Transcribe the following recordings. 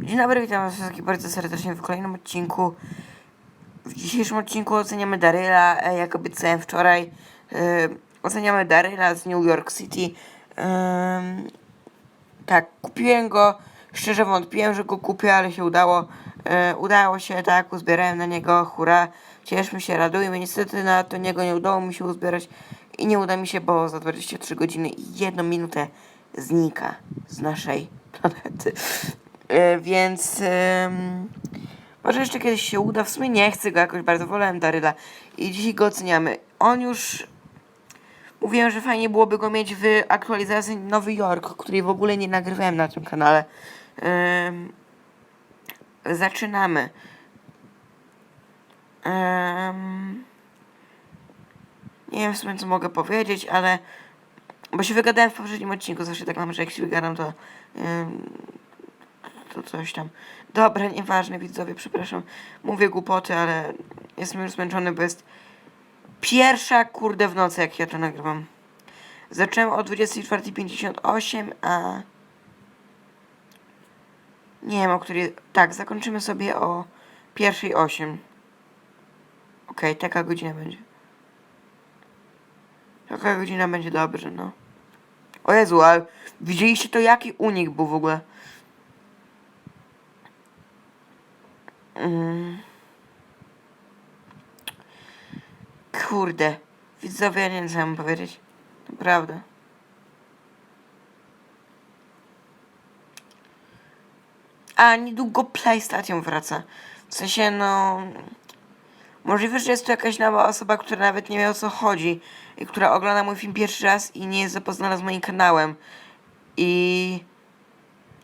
Dzień dobry, witam was wszystkich bardzo serdecznie w kolejnym odcinku. W dzisiejszym odcinku oceniamy Daryla, e, jak obiecałem wczoraj. E, oceniamy Daryla z New York City. Tak, kupiłem go. Szczerze wątpiłem, że go kupię, ale się udało. E, udało się, tak, uzbierałem na niego, hura. Cieszmy się, radujmy. Niestety na to niego nie udało mi się uzbierać i nie uda mi się, bo za 23 godziny i jedną minutę znika z naszej planety. E, więc może jeszcze kiedyś się uda. W sumie nie chcę go jakoś bardzo, wolałem Daryla i dzisiaj go oceniamy. On już Mówiłem, że fajnie byłoby go mieć w aktualizacji Nowy Jork, której w ogóle nie nagrywałem na tym kanale. Zaczynamy. Nie wiem w sumie co mogę powiedzieć, ale bo się wygadałem w poprzednim odcinku, zawsze tak mam, że jak się wygadam to to coś tam. Dobra, nieważne widzowie, przepraszam. Mówię głupoty, ale jestem już zmęczony, bo jest Pierwsza kurde w nocy, jak ja to nagrywam. Zacząłem o 24.58, a... Nie wiem, o której... Tak, zakończymy sobie o pierwszej 8. Okej, taka godzina będzie. Taka godzina będzie dobrze, no. O Jezu, ale widzieliście to jaki unik był w ogóle? Mm. Kurde. Widzowie, ja nie wiem powiedzieć. Naprawdę. A niedługo PlayStation wraca. W sensie, no... Możliwe, że jest to jakaś nowa osoba, która nawet nie wie o co chodzi i która ogląda mój film pierwszy raz i nie jest zapoznana z moim kanałem. I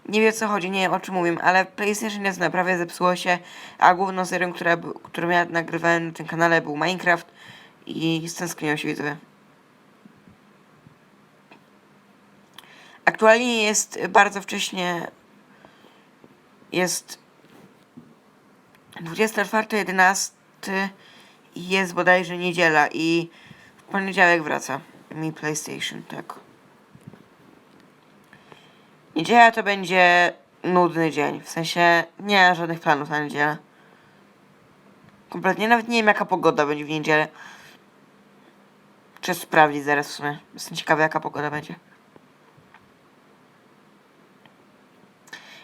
nie wie o co chodzi, nie wiem o czym mówię, ale PlayStation jest naprawdę zepsuło się, a główną serią, która, którą ja nagrywałem na tym kanale był Minecraft i stęskniłem się widzowie. Aktualnie jest bardzo wcześnie, jest 24.11 i jest bodajże niedziela i w poniedziałek wraca mi PlayStation, tak. Niedziela to będzie nudny dzień. W sensie nie mam żadnych planów na niedzielę. Kompletnie nawet nie wiem jaka pogoda będzie w niedzielę. Czy sprawdzić zaraz w sumie. Jestem ciekawy jaka pogoda będzie.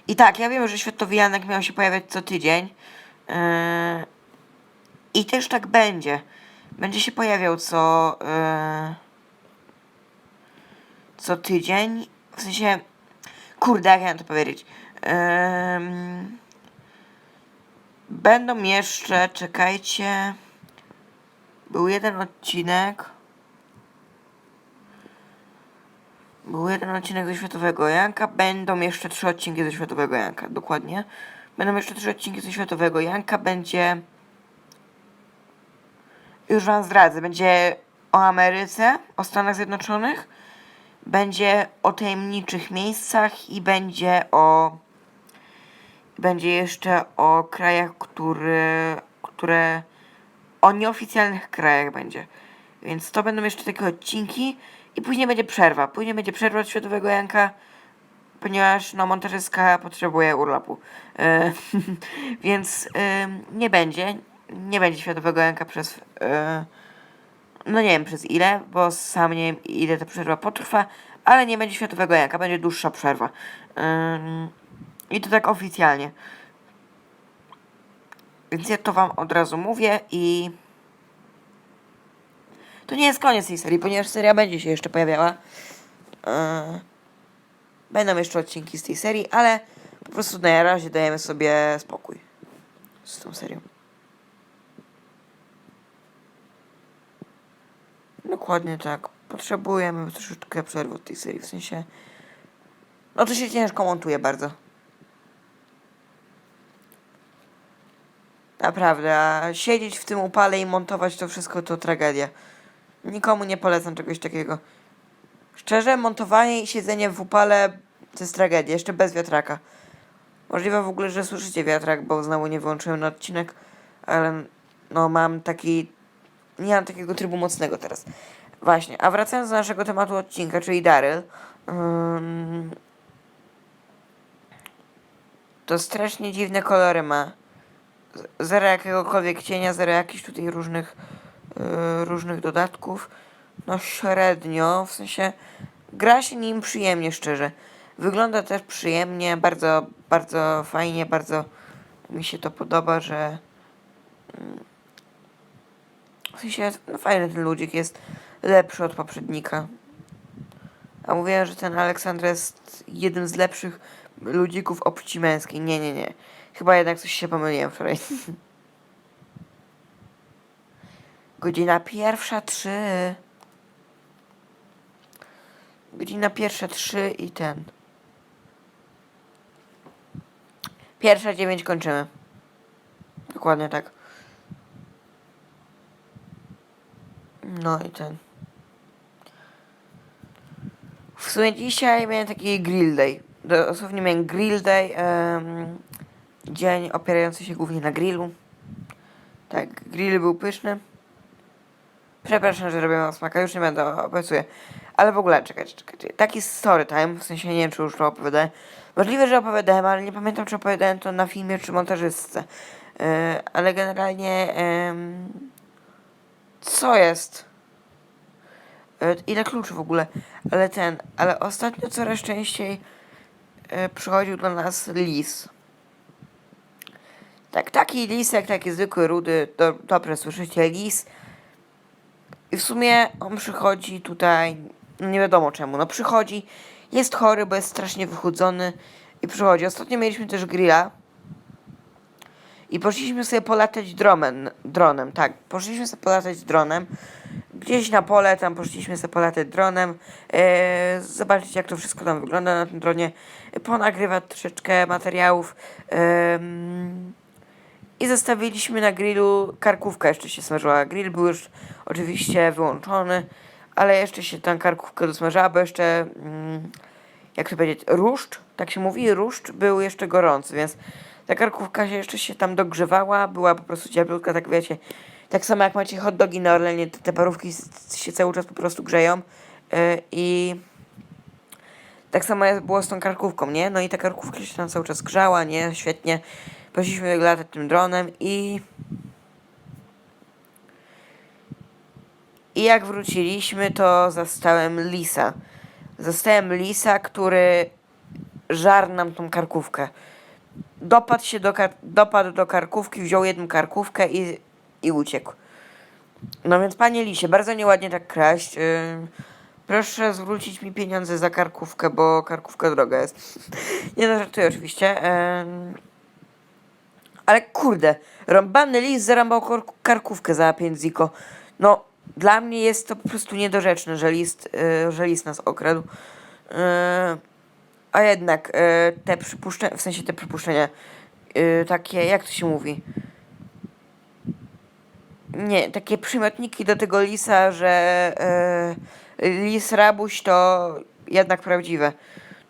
I tak, ja wiem, że Światowy Janek miał się pojawiać co tydzień. Yy, I też tak będzie. Będzie się pojawiał co... Yy, co tydzień. W sensie... Kurde, jak ja to powiedzieć. Ym, będą jeszcze, czekajcie. Był jeden odcinek. Był jeden odcinek ze Światowego Janka. Będą jeszcze trzy odcinki ze Światowego Janka, dokładnie. Będą jeszcze trzy odcinki ze Światowego Janka. Będzie. Już wam zdradzę. Będzie o Ameryce, o Stanach Zjednoczonych będzie o tajemniczych miejscach i będzie o będzie jeszcze o krajach, które, które o nieoficjalnych krajach będzie. Więc to będą jeszcze takie odcinki i później będzie przerwa. Później będzie przerwa od Światowego Janka, ponieważ no montażystka potrzebuje urlopu. E, więc e, nie będzie, nie będzie Światowego Janka przez e, no nie wiem przez ile, bo sam nie wiem ile ta przerwa potrwa, ale nie będzie Światowego Janka, będzie dłuższa przerwa. Ym, I to tak oficjalnie. Więc ja to wam od razu mówię i... To nie jest koniec tej serii, ponieważ seria będzie się jeszcze pojawiała. Yy, będą jeszcze odcinki z tej serii, ale po prostu na razie dajemy sobie spokój z tą serią. Dokładnie tak. Potrzebujemy troszeczkę przerwy od tej serii, w sensie... No to się ciężko montuje bardzo. Naprawdę, a siedzieć w tym upale i montować to wszystko to tragedia. Nikomu nie polecam czegoś takiego. Szczerze, montowanie i siedzenie w upale to jest tragedia, jeszcze bez wiatraka. Możliwe w ogóle, że słyszycie wiatrak, bo znowu nie wyłączyłem na odcinek, ale no mam taki nie mam takiego trybu mocnego teraz. Właśnie, a wracając do naszego tematu odcinka, czyli Daryl, Ym, to strasznie dziwne kolory ma. Zero jakiegokolwiek cienia, zero jakichś tutaj różnych, yy, różnych dodatków. No średnio, w sensie gra się nim przyjemnie, szczerze. Wygląda też przyjemnie, bardzo, bardzo fajnie, bardzo mi się to podoba, że mm, w sensie no fajny ten ludzik jest lepszy od poprzednika. A mówiłem, że ten Aleksandr jest jednym z lepszych ludzików o męskiej. Nie, nie, nie. Chyba jednak coś się pomyliłem wczoraj. Godzina pierwsza trzy. Godzina pierwsza trzy i ten. Pierwsza dziewięć kończymy. Dokładnie tak. No i ten. W sumie dzisiaj miałem taki grill day. Dosłownie miałem grill day. em, dzień opierający się głównie na grillu. Tak, grill był pyszny. Przepraszam, że robię smaka, już nie będę obiecuję. Ale w ogóle, czekajcie, czekajcie. Taki story time, w sensie nie wiem, czy już to opowiadałem. Możliwe, że opowiadałem, ale nie pamiętam, czy opowiadałem to na filmie, czy montażystce. Yy, ale generalnie... em, co jest? E, Ile kluczy w ogóle? Ale ten, ale ostatnio coraz częściej e, przychodził do nas lis. Tak, taki lisek, taki zwykły, rudy, do, dobrze słyszycie, lis. I w sumie on przychodzi tutaj, nie wiadomo czemu, no przychodzi, jest chory, bo jest strasznie wychudzony i przychodzi. Ostatnio mieliśmy też grilla. I poszliśmy sobie polatać dronem, dronem, tak, poszliśmy sobie polatać dronem, gdzieś na pole, tam poszliśmy sobie polatać dronem, e, zobaczyć jak to wszystko tam wygląda na tym dronie, e, ponagrywać troszeczkę materiałów. Em, i zostawiliśmy na grillu, karkówka jeszcze się smażyła, grill był już oczywiście wyłączony, ale jeszcze się tam karkówka dosmażała, bo jeszcze, mm, jak to powiedzieć, ruszt, tak się mówi, ruszt był jeszcze gorący, więc ta karkówka się jeszcze się tam dogrzewała, była po prostu cieplutka, tak wiecie. Tak samo jak macie hot dogi na Orlenie, te, te parówki się cały czas po prostu grzeją. Yy, I tak samo było z tą karkówką, nie? No i ta karkówka się tam cały czas grzała, nie? Świetnie. Poszliśmy latać tym dronem i... I jak wróciliśmy, to zastałem lisa. Zastałem lisa, który żarł nam tą karkówkę dopadł się do, kar- dopadł do karkówki, wziął jedną karkówkę i, i uciekł. No więc panie Lisie, bardzo nieładnie tak kraść. Yy, proszę zwrócić mi pieniądze za karkówkę, bo karkówka droga jest. Nie no, żartuję oczywiście. Yy, ale kurde, rąbany lis zarąbał kor- karkówkę za 5 ziko. No, dla mnie jest to po prostu niedorzeczne, że list, yy, że list nas okradł. Yy, a jednak e, te przypuszczenia, w sensie te przypuszczenia, e, takie, jak to się mówi? Nie, takie przymiotniki do tego lisa, że e, lis rabuś to jednak prawdziwe.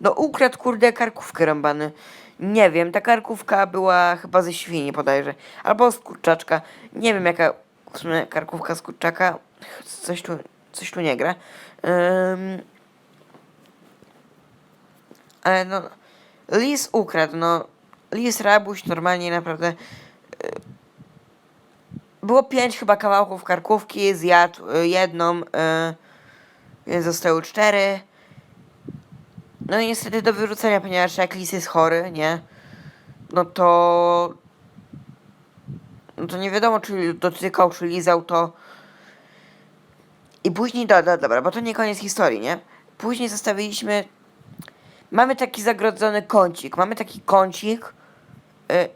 No ukradł kurde karkówkę rąbany. Nie wiem, ta karkówka była chyba ze świni bodajże. Albo z kurczaczka. Nie wiem jaka w sumie karkówka z kurczaka. Coś tu, coś tu nie gra. Ym, ale no, lis ukradł, no. Lis rabuś normalnie naprawdę. y, Było pięć chyba kawałków karkówki, zjadł y, jedną, y, więc zostały cztery. No i niestety do wyrzucenia, ponieważ jak lis jest chory, nie? No to. No to nie wiadomo, czy dotykał, czy lizał to. I później, do, do, dobra, bo to nie koniec historii, nie? Później zostawiliśmy mamy taki zagrodzony kącik. Mamy taki kącik y,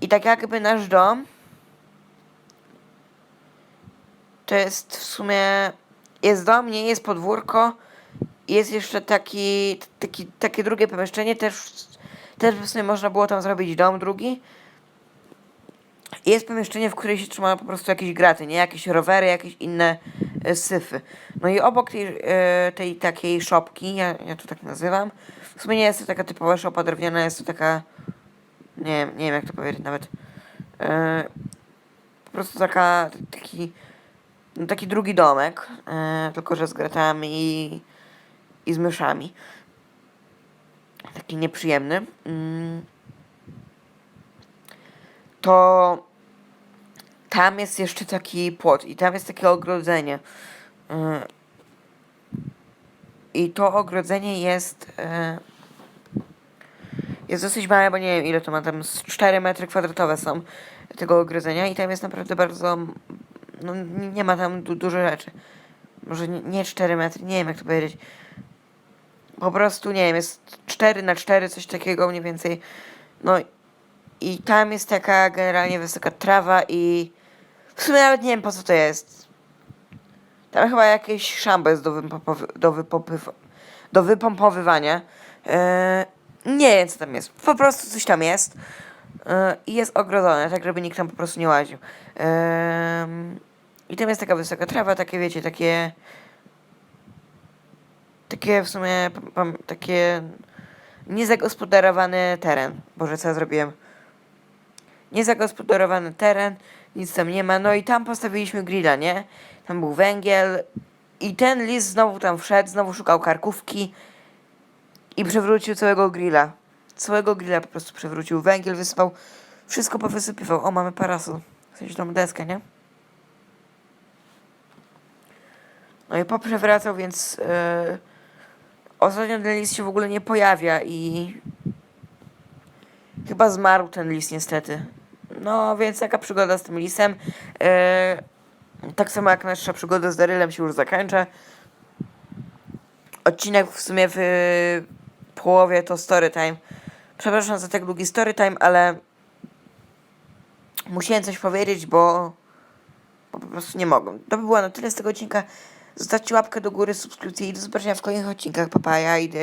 i tak jakby nasz dom to jest w sumie jest dom, nie jest podwórko. Jest jeszcze taki, taki takie drugie pomieszczenie, też, też w sumie można było tam zrobić dom drugi. Jest pomieszczenie, w którym się trzymają po prostu jakieś graty, nie? Jakieś rowery, jakieś inne syfy. No i obok tej, e, tej takiej szopki, ja, ja to tak nazywam, w sumie nie jest to taka typowa szopa drewniana, jest to taka, nie wiem, nie wiem jak to powiedzieć nawet, e, po prostu taka, taki, no taki drugi domek, e, tylko że z gratami i, i z myszami. Taki nieprzyjemny. Mm. To tam jest jeszcze taki płot i tam jest takie ogrodzenie. Y, I to ogrodzenie jest. y, Jest dosyć małe, bo nie wiem ile to ma, tam z 4 metry kwadratowe są tego ogrodzenia i tam jest naprawdę bardzo. No nie nie ma tam du- dużo rzeczy. Może nie, nie 4 metry, nie wiem jak to powiedzieć. Po prostu nie wiem, jest 4 na 4 coś takiego mniej więcej. No i tam jest taka generalnie wysoka trawa i w sumie nawet nie wiem po co to jest. Tam chyba jakieś szambo jest do, do, do wypompowywania. Eee, nie wiem co tam jest. Po prostu coś tam jest. Eee, I jest ogrodzone, tak żeby nikt tam po prostu nie łaził. Eee, I tam jest taka wysoka trawa, takie wiecie, takie... Takie w sumie, takie niezagospodarowany teren. Boże, co ja zrobiłem? Niezagospodarowany teren, nic tam nie ma. No i tam postawiliśmy grilla, nie? Tam był węgiel i ten lis znowu tam wszedł, znowu szukał karkówki i przewrócił całego grilla. Całego grilla po prostu przewrócił. Węgiel wysypał, wszystko powysypywał. O, mamy parasol. W sensie tą deskę, nie? No i poprzewracał, więc yy, ostatnio ten lis się w ogóle nie pojawia i chyba zmarł ten lis niestety. No, więc taka przygoda z tym lisem. Yy, tak samo jak nasza przygoda z Darylem się już zakończa. Odcinek w sumie w połowie to story time. Przepraszam za tak długi story time, ale musiałem coś powiedzieć, bo, bo po prostu nie mogłem. To by było na tyle z tego odcinka. Zostawcie łapkę do góry, subskrypcję i do zobaczenia w kolejnych odcinkach. Papaja, idę.